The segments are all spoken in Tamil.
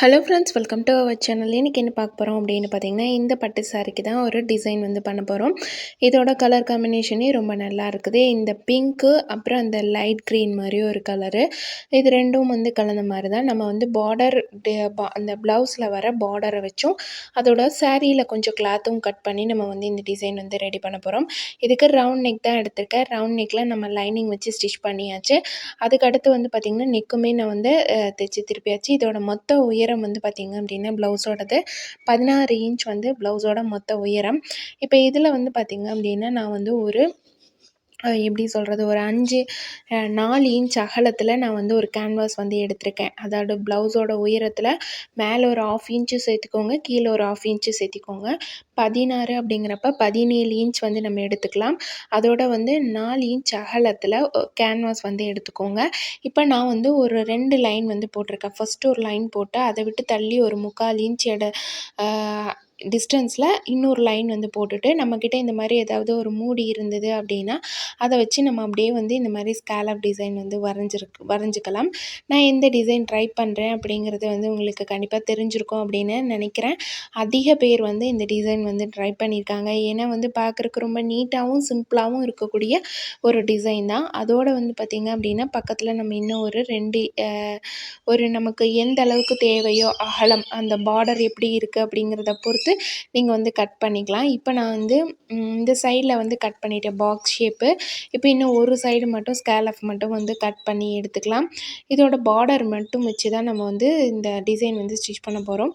Hello friends welcome to our channel இன்றைக்கி என்ன பார்க்க போகிறோம் அப்படின்னு பார்த்தீங்கன்னா இந்த பட்டு சாரிக்கு தான் ஒரு டிசைன் வந்து பண்ண போகிறோம் இதோட கலர் காம்பினேஷனே ரொம்ப நல்லா இருக்குது. இந்த பிங்க்கு அப்புறம் அந்த லைட் க்ரீன் மாதிரி ஒரு கலரு இது ரெண்டும் வந்து கலந்த மாதிரி தான். நம்ம வந்து பார்டர் அந்த ப்ளவுஸில் வர பார்டரை வச்சும் அதோட சாரியில் கொஞ்சம் கிளாத்தும் கட் பண்ணி நம்ம வந்து இந்த டிசைன் வந்து ரெடி பண்ண போகிறோம் இதுக்கு ரவுண்ட் நெக் தான் எடுத்திருக்கேன். ரவுண்ட் நெக்கில் நம்ம லைனிங் வச்சு ஸ்டிச் பண்ணியாச்சு. அதுக்கு அடுத்து வந்து பார்த்திங்கன்னா நெக்குமே நான் வந்து தைச்சி திருப்பியாச்சு. இதோட மொத்த உயர் உயரம் வந்து பார்த்திங்க அப்படின்னா ப்ளவுஸோடது பதினாறு இன்ச் வந்து ப்ளவுஸோட மொத்த உயரம். இப்போ இதில் வந்து பார்த்திங்க அப்படின்னா நான் வந்து ஒரு எப்படி சொல்கிறது ஒரு அஞ்சு நாலு இன்ச் அகலத்தில் நான் வந்து ஒரு கேன்வாஸ் வந்து எடுத்திருக்கேன். அதாவது ப்ளவுஸோட உயரத்தில் மேலே ஒரு ஆஃப் இன்ச்சு சேர்த்துக்கோங்க கீழே ஒரு ஆஃப் இன்ச்சு சேர்த்திக்கோங்க. பதினாறு அப்படிங்கிறப்ப பதினேழு இன்ச் வந்து நம்ம எடுத்துக்கலாம். அதோட வந்து நாலு இன்ச் அகலத்தில் கேன்வாஸ் வந்து எடுத்துக்கோங்க. இப்போ நான் வந்து ஒரு ரெண்டு லைன் வந்து போட்டிருக்கேன். ஃபஸ்ட்டு ஒரு லைன் போட்டு அதை விட்டு தள்ளி ஒரு முக்கால் இன்ச் எடை டிஸ்டன்ஸில் இன்னொரு லைன் வந்து போட்டுட்டு நம்மக்கிட்ட இந்த மாதிரி ஏதாவது ஒரு மூடி இருந்தது அப்படின்னா அதை வச்சு நம்ம அப்படியே வந்து இந்த மாதிரி ஸ்கேலப் டிசைன் வந்து வரைஞ்சிருக்கு வரைஞ்சிக்கலாம். நான் எந்த டிசைன் ட்ரை பண்ணுறேன் அப்படிங்கிறது வந்து உங்களுக்கு கண்டிப்பாக தெரிஞ்சிருக்கும் அப்படின்னு நினைக்கிறேன். அதிக பேர் வந்து இந்த டிசைன் வந்து ட்ரை பண்ணியிருக்காங்க. ஏன்னா வந்து பார்க்குறக்கு ரொம்ப நீட்டாகவும் சிம்பிளாகவும் இருக்கக்கூடிய ஒரு டிசைன் தான். அதோடு வந்து பார்த்திங்க அப்படின்னா பக்கத்தில் நம்ம இன்னும் ஒரு ரெண்டு ஒரு நமக்கு எந்த அளவுக்கு தேவையோ அகலம் அந்த பார்டர் எப்படி இருக்குது அப்படிங்கிறத பொறுத்து பொறுத்து நீங்கள் வந்து கட் பண்ணிக்கலாம். இப்போ நான் வந்து இந்த சைடில் வந்து கட் பண்ணிவிட்டேன் பாக்ஸ் ஷேப்பு இப்போ இன்னும் ஒரு சைடு மட்டும் ஸ்கேலஃப் மட்டும் வந்து கட் பண்ணி எடுத்துக்கலாம். இதோட பார்டர் மட்டும் வச்சு தான் நம்ம வந்து இந்த டிசைன் வந்து ஸ்டிச் பண்ண போகிறோம்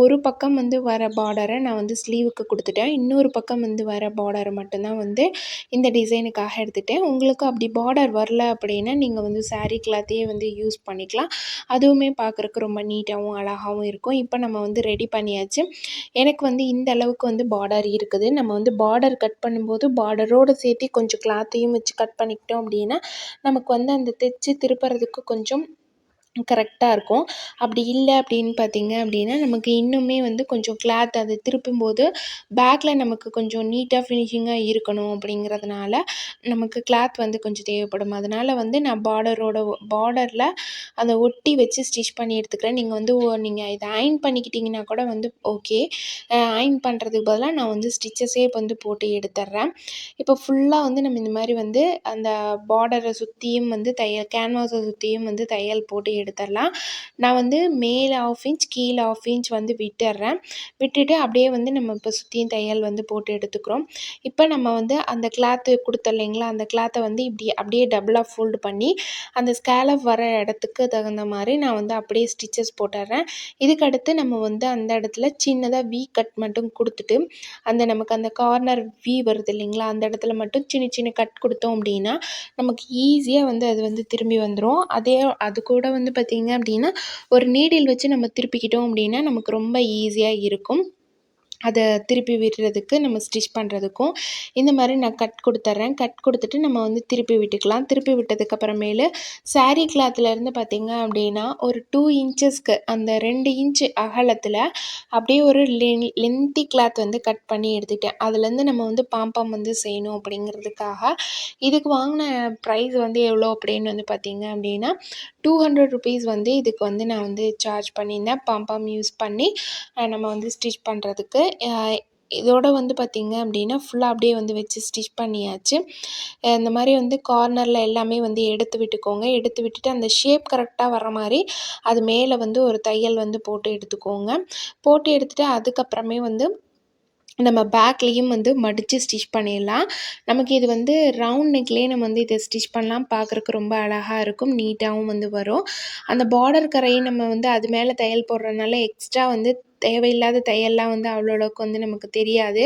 ஒரு பக்கம் வந்து வர பார்டரை நான் வந்து ஸ்லீவுக்கு கொடுத்துட்டேன். இன்னொரு பக்கம் வந்து வர பார்டரை மட்டும்தான் வந்து இந்த டிசைனுக்காக எடுத்துட்டேன். உங்களுக்கு அப்படி பார்டர் வரல அப்படின்னா நீங்கள் வந்து சாரீ கிளாத்தையே வந்து யூஸ் பண்ணிக்கலாம். அதுவுமே பார்க்குறக்கு ரொம்ப நீட்டாகவும் அழகாகவும் இருக்கும். இப்போ நம்ம வந்து ரெடி பண்ணியாச்சு. எனக்கு எனக்கு வந்து இந்த அளவுக்கு வந்து பார்டர் இருக்குது. நம்ம வந்து பார்டர் கட் பண்ணும்போது பார்டரோடு சேர்த்து கொஞ்சம் கிளாத்தையும் வச்சு கட் பண்ணிக்கிட்டோம் அப்படின்னா நமக்கு வந்து அந்த தைச்சி திருப்புறதுக்கு கொஞ்சம் கரெக்டாக இருக்கும். அப்படி இல்லை அப்படின்னு பார்த்தீங்க அப்படின்னா நமக்கு இன்னுமே வந்து கொஞ்சம் கிளாத் அதை திருப்பும்போது பேக்கில் நமக்கு கொஞ்சம் நீட்டாக ஃபினிஷிங்காக இருக்கணும் அப்படிங்கிறதுனால நமக்கு கிளாத் வந்து கொஞ்சம் தேவைப்படும். அதனால் வந்து நான் பார்டரோட பார்டரில் அதை ஒட்டி வச்சு ஸ்டிச் பண்ணி எடுத்துக்கிறேன். நீங்கள் வந்து நீங்கள் இதை அயன் பண்ணிக்கிட்டிங்கன்னா கூட வந்து ஓகே அயன் பண்ணுறதுக்கு பதிலாக நான் வந்து ஸ்டிச்சஸே வந்து போட்டு எடுத்துட்றேன் இப்போ ஃபுல்லாக வந்து நம்ம இந்த மாதிரி வந்து அந்த பார்டரை சுற்றியும் வந்து தையல் கேன்வாஸை சுற்றியும் வந்து தையல் போட்டு எடுத்துடலாம். நான் வந்து மேலே ஆஃப் இன்ச் கீழே ஆஃப் இன்ச் வந்து விட்டுடுறேன். விட்டுட்டு அப்படியே வந்து நம்ம இப்போ சுற்றியும் தையல் வந்து போட்டு எடுத்துக்கிறோம். இப்போ நம்ம வந்து அந்த கிளாத்து கொடுத்தோம் இல்லைங்களா? அந்த கிளாத்தை வந்து இப்படி அப்படியே டபுளாக ஃபோல்டு பண்ணி அந்த ஸ்கேலப் வர இடத்துக்கு தகுந்த மாதிரி நான் வந்து அப்படியே ஸ்டிச்சஸ் போட்டுடுறேன். இதுக்கடுத்து நம்ம வந்து அந்த இடத்துல சின்னதாக வி கட் மட்டும் கொடுத்துட்டு அந்த நமக்கு அந்த கார்னர் வி வருது இல்லைங்களா? அந்த இடத்துல மட்டும் சின்ன சின்ன கட் கொடுத்தோம் அப்படின்னா நமக்கு ஈஸியாக வந்து அது வந்து திரும்பி வந்துடும் அதே அது கூட வந்து பார்த்திங்க அப்படின்னா ஒரு நீடில் வச்சு நம்ம திருப்பிக்கிட்டோம் அப்படின்னா நமக்கு ரொம்ப ஈஸியாக இருக்கும். அதை திருப்பி விடுறதுக்கு நம்ம ஸ்டிச் பண்ணுறதுக்கும் இந்த மாதிரி நான் கட் கொடுத்துட்றேன் கட் கொடுத்துட்டு நம்ம வந்து திருப்பி விட்டுக்கலாம். திருப்பி விட்டதுக்கப்புறமேலு சாரீ கிளாத்துலேருந்து பார்த்திங்க அப்படின்னா ஒரு டூ இன்ச்சஸ்க்கு அந்த ரெண்டு இன்ச்சு அகலத்தில் அப்படியே ஒரு லென் லென்த்தி கிளாத் வந்து கட் பண்ணி எடுத்துக்கிட்டேன் அதுலேருந்து நம்ம வந்து பாம்பாம் வந்து செய்யணும் அப்படிங்கிறதுக்காக. இதுக்கு வாங்கின ப்ரைஸ் வந்து எவ்வளோ அப்படின்னு வந்து பார்த்திங்க அப்படின்னா டூ ஹண்ட்ரட் ருபீஸ் வந்து இதுக்கு வந்து நான் வந்து சார்ஜ் பண்ணியிருந்தேன். பாம்பாம் யூஸ் பண்ணி நம்ம வந்து ஸ்டிச் பண்ணுறதுக்கு இதோட வந்து பார்த்திங்க அப்படின்னா ஃபுல்லாக அப்படியே வந்து வச்சு ஸ்டிச் பண்ணியாச்சு. இந்த மாதிரி வந்து கார்னரில் எல்லாமே வந்து எடுத்து விட்டுக்கோங்க. எடுத்து விட்டுட்டு அந்த ஷேப் கரெக்டாக வர மாதிரி அது மேலே வந்து ஒரு தையல் வந்து போட்டு எடுத்துக்கோங்க. போட்டு எடுத்துகிட்டு அதுக்கப்புறமே வந்து நம்ம பேக்லேயும் வந்து மடித்து ஸ்டிச் பண்ணிடலாம். நமக்கு இது வந்து ரவுண்ட் நெக்லேயே நம்ம வந்து இதை ஸ்டிச் பண்ணலாம். பார்க்குறக்கு ரொம்ப அழகாக இருக்கும். நீட்டாகவும் வந்து வரும். அந்த பார்டர் கரையை நம்ம வந்து அது மேலே தையல் போடுறதுனால எக்ஸ்ட்ரா வந்து தேவையில்லாத தையல்லாம் வந்து அவ்வளோ அளவுக்கு வந்து நமக்கு தெரியாது.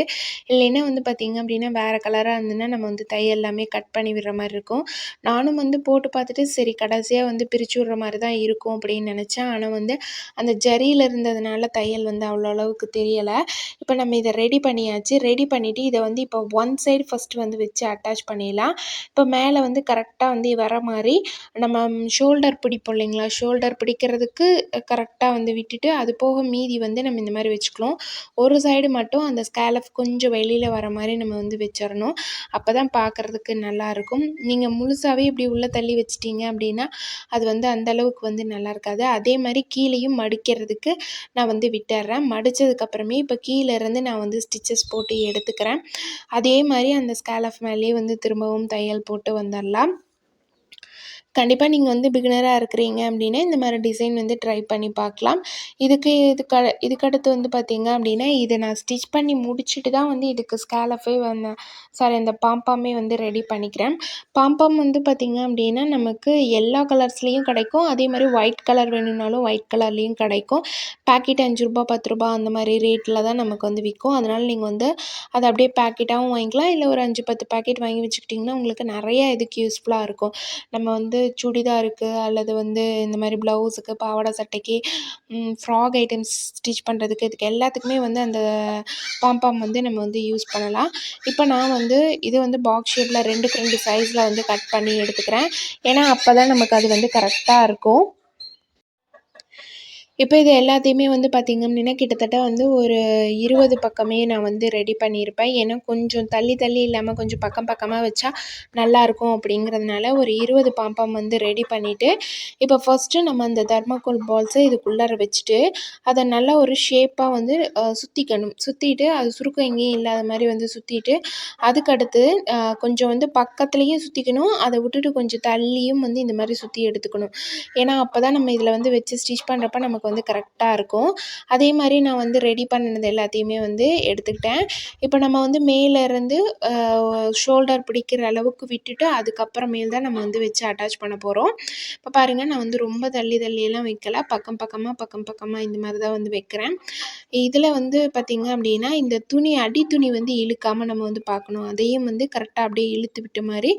இல்லைன்னா வந்து பார்த்திங்க அப்படின்னா வேறு கலராக இருந்ததுன்னா நம்ம வந்து தையல் எல்லாமே கட் பண்ணி விடுற மாதிரி இருக்கும். நானும் வந்து போட்டு பார்த்துட்டு சரி கடைசியாக வந்து பிரித்து விடுற மாதிரி தான் இருக்கும் அப்படின்னு நினச்சேன். ஆனால் வந்து அந்த ஜரியில் இருந்ததுனால தையல் வந்து அவ்வளோ அளவுக்கு தெரியலை. இப்போ நம்ம இதை ரெடி பண்ணியாச்சு. ரெடி பண்ணிவிட்டு இதை வந்து இப்போ ஒன் சைடு ஃபஸ்ட்டு வந்து வச்சு அட்டாச் பண்ணிடலாம். இப்போ மேலே வந்து கரெக்டாக வந்து வர மாதிரி நம்ம ஷோல்டர் பிடிப்போம் இல்லைங்களா? ஷோல்டர் பிடிக்கிறதுக்கு கரெக்டாக வந்து விட்டுட்டு அது போக மீதி வந்து நம்ம இந்த மாதிரி வச்சுக்கலாம். ஒரு சைடு மட்டும் அந்த ஸ்கேலப் கொஞ்சம் வெளியில் வர மாதிரி நம்ம வந்து வச்சிடணும். அப்போ தான் பார்க்குறதுக்கு நல்லாயிருக்கும் நீங்கள் முழுசாகவே இப்படி உள்ளே தள்ளி வச்சிட்டிங்க அப்படின்னா அது வந்து அந்தளவுக்கு வந்து நல்லா இருக்காது. அதே மாதிரி கீழேயும் மடிக்கிறதுக்கு நான் வந்து விட்டுறேன். மடித்ததுக்கப்புறமே இப்போ கீழே இருந்து நான் வந்து ஸ்டிச்சஸ் போட்டு எடுத்துக்கிறேன். அதே மாதிரி அந்த ஸ்கேலப் மேலேயே வந்து திரும்பவும் தையல் போட்டு வந்துடலாம். கண்டிப்பாக நீங்கள் வந்து பிகினராக இருக்கிறீங்க அப்படின்னா இந்த மாதிரி டிசைன் வந்து ட்ரை பண்ணி பார்க்கலாம். இதுக்கு இதுக்கு இதுக்கடுத்து வந்து பார்த்திங்க அப்படின்னா இதை நான் ஸ்டிச் பண்ணி முடிச்சுட்டு தான் வந்து இதுக்கு ஸ்கேலஃபே வந்து சாரி அந்த பாம்பாமே வந்து ரெடி பண்ணிக்கிறேன். பாம்பாம் வந்து பார்த்திங்க அப்படின்னா நமக்கு எல்லா கலர்ஸ்லேயும் கிடைக்கும். அதே மாதிரி ஒயிட் கலர் வேணும்னாலும் ஒயிட் கலர்லேயும் கிடைக்கும். பேக்கெட் அஞ்சு ரூபா பத்து ரூபா அந்த மாதிரி ரேட்டில் தான் நமக்கு வந்து விற்கும். அதனால் நீங்கள் வந்து அதை அப்படியே பேக்கெட்டாகவும் வாங்கிக்கலாம். இல்லை ஒரு அஞ்சு பத்து பேக்கெட் வாங்கி வச்சுக்கிட்டிங்கன்னா உங்களுக்கு நிறைய இதுக்கு யூஸ்ஃபுல்லாக இருக்கும். நம்ம வந்து சுடிதாருக்கு அல்லது வந்து இந்த மாதிரி ப்ளவுஸுக்கு பாவாடை சட்டைக்கு ஃப்ராக் ஐட்டம்ஸ் ஸ்டிச் பண்ணுறதுக்கு இதுக்கு எல்லாத்துக்குமே வந்து அந்த பாம்பாம் வந்து நம்ம வந்து யூஸ் பண்ணலாம். இப்போ நான் வந்து இது வந்து பாக்ஸ் ஷேப்பில் ரெண்டுக்கு ரெண்டு சைஸில் வந்து கட் பண்ணி எடுத்துக்கிறேன். ஏன்னா அப்போ தான் நமக்கு அது வந்து கரெக்டாக இருக்கும். இப்போ இது எல்லாத்தையுமே வந்து பார்த்திங்க அப்படின்னா கிட்டத்தட்ட வந்து ஒரு இருபது பக்கமே நான் வந்து ரெடி பண்ணியிருப்பேன். ஏன்னா கொஞ்சம் தள்ளி தள்ளி இல்லாமல் கொஞ்சம் பக்கம் பக்கமாக வச்சா நல்லாயிருக்கும் அப்படிங்கிறதுனால ஒரு இருபது பாம்பம் வந்து ரெடி பண்ணிவிட்டு இப்போ ஃபஸ்ட்டு நம்ம அந்த தர்மாக்கோல் பால்ஸை இதுக்குள்ளார வச்சுட்டு அதை நல்லா ஒரு ஷேப்பாக வந்து சுற்றிக்கணும் சுற்றிட்டு அது சுருக்கம் எங்கேயும் இல்லாத மாதிரி வந்து சுற்றிட்டு அதுக்கடுத்து கொஞ்சம் வந்து பக்கத்துலேயும் சுற்றிக்கணும் அதை விட்டுட்டு கொஞ்சம் தள்ளியும் வந்து இந்த மாதிரி சுற்றி எடுத்துக்கணும். ஏன்னா அப்போ தான் நம்ம இதில் வந்து வச்சு ஸ்டிச் பண்ணுறப்ப நமக்கு வந்து கரெக்டாக இருக்கும். அதே மாதிரி நான் வந்து ரெடி பண்ணினது எல்லாத்தையுமே வந்து எடுத்துக்கிட்டேன். இப்போ நம்ம வந்து மேலேருந்து ஷோல்டர் பிடிக்கிற அளவுக்கு விட்டுட்டு அதுக்கப்புறமேல் தான் நம்ம வந்து வச்சு அட்டாச் பண்ண போகிறோம் இப்போ பாருங்கள் நான் வந்து ரொம்ப தள்ளி தள்ளியெல்லாம் வைக்கல. பக்கம் பக்கமாக பக்கம் பக்கமாக இந்த மாதிரி தான் வந்து வைக்கிறேன். இதில் வந்து பார்த்திங்க அப்படின்னா இந்த துணி அடி துணி வந்து இழுக்காமல் நம்ம வந்து பார்க்கணும். அதையும் வந்து கரெக்டாக அப்படியே இழுத்து விட்ட மாதிரி.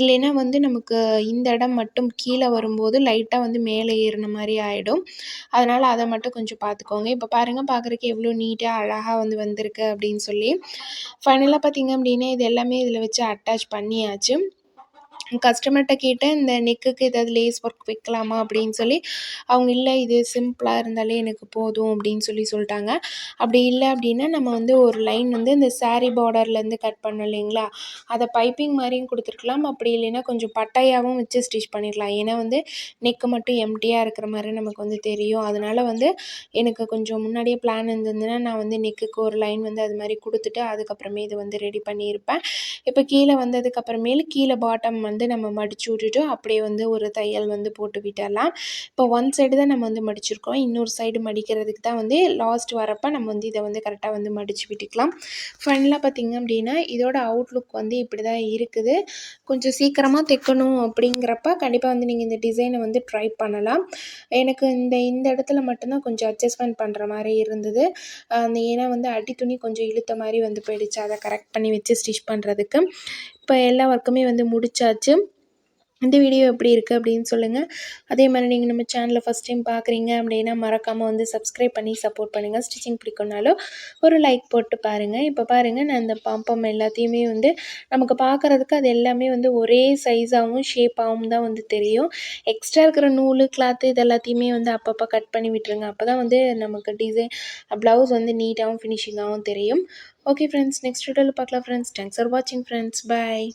இல்லைன்னா வந்து நமக்கு இந்த இடம் மட்டும் கீழே வரும்போது லைட்டாக வந்து மேலே ஏறின மாதிரி ஆகிடும் அதனால் அதை மட்டும் கொஞ்சம் பார்த்துக்கோங்க இப்போ பாருங்கள் பார்க்குறக்கு எவ்வளோ நீட்டாக அழகாக வந்து வந்திருக்கு அப்படின்னு சொல்லி. ஃபைனலாக பார்த்திங்க அப்படின்னா இது எல்லாமே இதில் வச்சு அட்டாச் பண்ணியாச்சு. கஸ்டமர்கிட்ட கேட்டேன் இந்த நெக்குக்கு ஏதாவது லேஸ் ஒர்க் வைக்கலாமா அப்படின்னு சொல்லி அவங்க இல்லை இது சிம்பிளாக இருந்தாலே எனக்கு போதும் அப்படின்னு சொல்லி சொல்லிட்டாங்க. அப்படி இல்லை அப்படின்னா நம்ம வந்து ஒரு லைன் வந்து இந்த சாரீ பார்டர்லேருந்து கட் பண்ணோம் இல்லைங்களா? அதை பைப்பிங் மாதிரியும் கொடுத்துருக்கலாம். அப்படி இல்லைன்னா கொஞ்சம் பட்டையாகவும் வச்சு ஸ்டிச் பண்ணிடலாம். ஏன்னா வந்து நெக்கு மட்டும் எம்டியாக இருக்கிற மாதிரி நமக்கு வந்து தெரியும். அதனால் வந்து எனக்கு கொஞ்சம் முன்னாடியே பிளான் இருந்ததுன்னா நான் வந்து நெக்குக்கு ஒரு லைன் வந்து அது மாதிரி கொடுத்துட்டு அதுக்கப்புறமே இது வந்து ரெடி பண்ணியிருப்பேன். இப்போ கீழே வந்ததுக்கப்புறமேலு கீழே பாட்டம் வந்து வந்து நம்ம மடித்து விட்டுட்டு அப்படியே வந்து ஒரு தையல் வந்து போட்டு விட்டுடலாம் இப்போ ஒன் சைடு தான் நம்ம வந்து மடிச்சிருக்கோம். இன்னொரு சைடு மடிக்கிறதுக்கு தான் வந்து லாஸ்ட் வரப்போ நம்ம வந்து இதை வந்து கரெக்டாக வந்து மடித்து விட்டுக்கலாம். ஃபைனலாக பார்த்திங்க அப்படின்னா இதோட அவுட்லுக் வந்து இப்படி தான் இருக்குது. கொஞ்சம் சீக்கிரமாக தைக்கணும் அப்படிங்கிறப்ப கண்டிப்பாக வந்து நீங்கள் இந்த டிசைனை வந்து ட்ரை பண்ணலாம். எனக்கு இந்த இந்த இடத்துல மட்டும்தான் கொஞ்சம் அட்ஜஸ்ட்மெண்ட் பண்ணுற மாதிரி இருந்தது. அந்த ஏன்னா வந்து அடி துணி கொஞ்சம் இழுத்த மாதிரி வந்து போயிடுச்சு. அதை கரெக்ட் பண்ணி வச்சு ஸ்டிச் பண்ணுறதுக்கு இப்போ எல்லா ஒர்க்குமே வந்து முடிச்சாச்சு. இந்த வீடியோ எப்படி இருக்குது அப்படின்னு சொல்லுங்கள் அதே மாதிரி நீங்கள் நம்ம சேனலை ஃபஸ்ட் டைம் பார்க்குறீங்க அப்படின்னா மறக்காமல் வந்து சப்ஸ்கிரைப் பண்ணி சப்போர்ட் பண்ணுங்கள் ஸ்டிச்சிங் பிடிக்கும்னாலும் ஒரு லைக் போட்டு பாருங்கள் இப்போ பாருங்கள் நான் இந்த பாம்பம் எல்லாத்தையுமே வந்து நமக்கு பார்க்குறதுக்கு அது எல்லாமே வந்து ஒரே சைஸாகவும் ஷேப்பாகவும் தான் வந்து தெரியும். எக்ஸ்ட்ரா இருக்கிற நூல் கிளாத்து இது எல்லாத்தையுமே வந்து அப்பப்போ கட் பண்ணி விட்டுருங்க. அப்போ தான் வந்து நமக்கு டிசைன் ப்ளவுஸ் வந்து நீட்டாகவும் ஃபினிஷிங்காகவும் தெரியும். ஓகே ஃப்ரெண்ட்ஸ் நெக்ஸ்ட் வீடியோவில் பார்க்கலாம் ஃப்ரெண்ட்ஸ் தேங்க்ஸ் ஃபார் வாட்சிங் ஃப்ரெண்ட்ஸ் பாய்